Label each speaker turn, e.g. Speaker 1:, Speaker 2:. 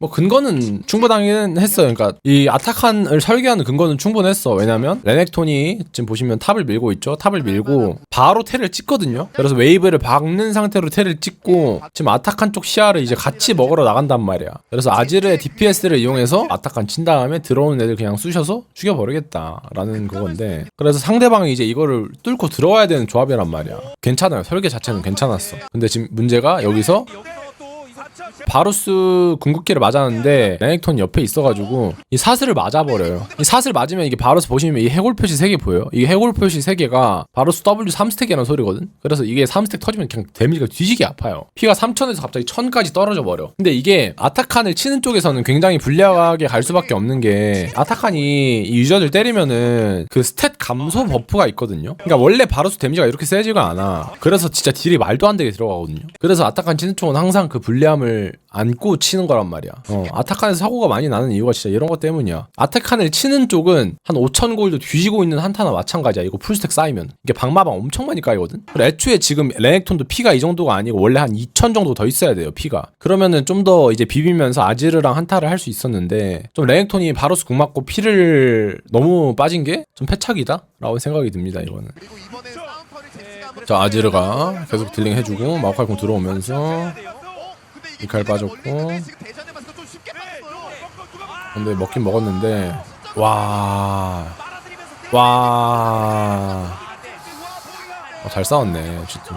Speaker 1: 뭐 근거는 충분하긴 했어요. 그러니까 이 아타칸을 설계하는 근거는 충분했어. 왜냐면 레넥톤이 지금 보시면 탑을 밀고 있죠. 탑을 밀고 바로 테를 찍거든요. 그래서 웨이브를 박는 상태로 테를 찍고 지금 아타칸 쪽 시야를 이제 같이 먹으러 나간단 말이야. 그래서 아지르의 DPS를 이용해서 아타칸 친 다음에 들어오는 애들 그냥 쑤셔서 죽여버리겠다라는 그건데 그래서 상대방이 이제 이거를 뚫고 들어와야 되는 조합이란 말이야. 괜찮아요. 설계 자체는 괜찮았어. 근데 지금 문제가 여기서 바루스 궁극기를 맞았는데 레넥톤 옆에 있어가지고 이 사슬을 맞아버려요. 이 사슬 맞으면 이게 바루스 보시면 이 해골 표시 3개 보여요. 이 해골 표시 3개가 바루스 W 3스택이라는 소리거든. 그래서 이게 3스택 터지면 그냥 데미지가 뒤지게 아파요. 피가 3000에서 갑자기 1000까지 떨어져 버려. 근데 이게 아타칸을 치는 쪽에서는 굉장히 불리하게 갈 수밖에 없는 게 아타칸이 이 유저들 때리면은 그 스탯 감소 버프가 있거든요. 그러니까 원래 바루스 데미지가 이렇게 세지가 않아. 그래서 진짜 딜이 말도 안 되게 들어가거든요. 그래서 아타칸 치는 쪽은 항상 그 불리함을 안고 치는 거란 말이야. 어, 아타칸에서 사고가 많이 나는 이유가 진짜 이런 것 때문이야. 아타칸을 치는 쪽은 한 5천 골드 뒤지고 있는 한타나 마찬가지야. 이거 풀스택 쌓이면. 이게 방마방 엄청 많이 까이거든? 그리고 애초에 지금 레넥톤도 피가 이 정도가 아니고 원래 한 2천 정도 더 있어야 돼요, 피가. 그러면은 좀 더 이제 비비면서 아지르랑 한타를 할 수 있었는데 좀 레넥톤이 바로스 궁 맞고 피를 너무 빠진 게 좀 패착이다? 라고 생각이 듭니다, 이거는. 자, 아지르가 계속 딜링 해주고 마우카이 공 들어오면서 이칼 빠졌고. 근데 먹긴 먹었는데 와와잘 어, 싸웠네, 어쨌든.